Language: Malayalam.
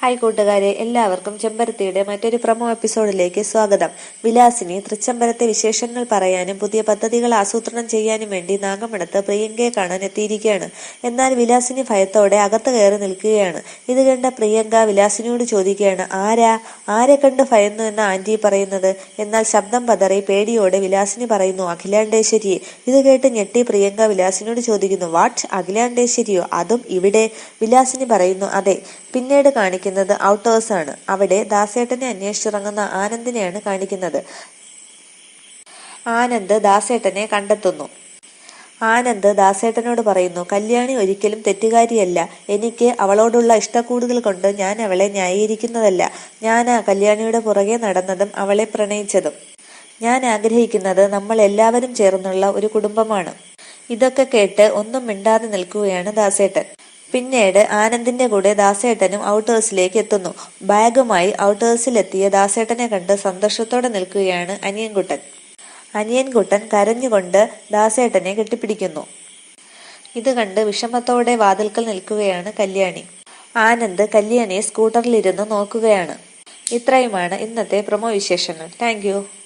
ഹായ് കൂട്ടുകാരെ എല്ലാവർക്കും ചെമ്പരത്തിയുടെ മറ്റൊരു പ്രമോ എപ്പിസോഡിലേക്ക് സ്വാഗതം. വിലാസിനി തൃച്ചംബരത്തെ വിശേഷങ്ങൾ പറയാനും പുതിയ പദ്ധതികൾ ആസൂത്രണം ചെയ്യാനും വേണ്ടി നാഗമണത്ത് പ്രിയങ്കയെ കാണാൻ എത്തിയിരിക്കുകയാണ്. എന്നാൽ വിലാസിനി ഭയത്തോടെ അകത്ത് കയറി നിൽക്കുകയാണ്. ഇത് കണ്ട പ്രിയങ്ക വിലാസിനിയോട് ചോദിക്കുകയാണ് ആരാ? ആരെ കണ്ട് ഭയന്നു എന്ന ആന്റി പറയുന്നത്? എന്നാൽ ശബ്ദം പതറി പേടിയോടെ വിലാസിനി പറയുന്നു അഖിലാണ്ടേശ്വരിയെ ഇത് കേട്ട് ഞെട്ടി പ്രിയങ്ക വിലാസിനിയോട് ചോദിക്കുന്നു വാട്ട്? അഖിലാണ്ടേശ്വരിയോ? അതും ഇവിടെ? വിലാസിനി പറയുന്നു അതെ. പിന്നീട് കാണിക്കുന്നത് ഔട്ടേഴ്സ് ആണ്. അവിടെ ദാസേട്ടനെ അന്വേഷിച്ചിറങ്ങുന്ന ആനന്ദിനെയാണ് കാണിക്കുന്നത്. ആനന്ദ് ദാസേട്ടനെ കണ്ടെത്തുന്നു. ആനന്ദ് ദാസേട്ടനോട് പറയുന്നു കല്യാണി ഒരിക്കലും തെറ്റുകാരിയല്ല. എനിക്ക് അവളോടുള്ള ഇഷ്ടക്കൂടുതൽ കൊണ്ട് ഞാൻ അവളെ ന്യായീകരിക്കുന്നതല്ല. ആ കല്യാണിയുടെ പുറകെ നടന്നതും അവളെ പ്രണയിച്ചതും. ഞാൻ ആഗ്രഹിക്കുന്നത് നമ്മൾ എല്ലാവരും ചേർന്നുള്ള ഒരു കുടുംബമാണ്. ഇതൊക്കെ കേട്ട് ഒന്നും മിണ്ടാതെ നിൽക്കുകയാണ് ദാസേട്ടൻ. പിന്നീട് ആനന്ദിന്റെ കൂടെ ദാസേട്ടനും ഔട്ടേഴ്സിലേക്ക് എത്തുന്നു. ബാഗുമായി ഔട്ടേഴ്സിലെത്തിയ ദാസേട്ടനെ കണ്ട് സന്തോഷത്തോടെ നിൽക്കുകയാണ് അനിയൻകുട്ടൻ. അനിയൻകുട്ടൻ കരഞ്ഞുകൊണ്ട് ദാസേട്ടനെ കെട്ടിപ്പിടിക്കുന്നു. ഇത് കണ്ട് വിഷമത്തോടെ വാതിൽക്കൽ നിൽക്കുകയാണ് കല്യാണി. ആനന്ദ് കല്യാണിയെ സ്കൂട്ടറിലിരുന്ന് നോക്കുകയാണ്. ഇത്രയുമാണ് ഇന്നത്തെ പ്രൊമോ വിശേഷങ്ങൾ. താങ്ക്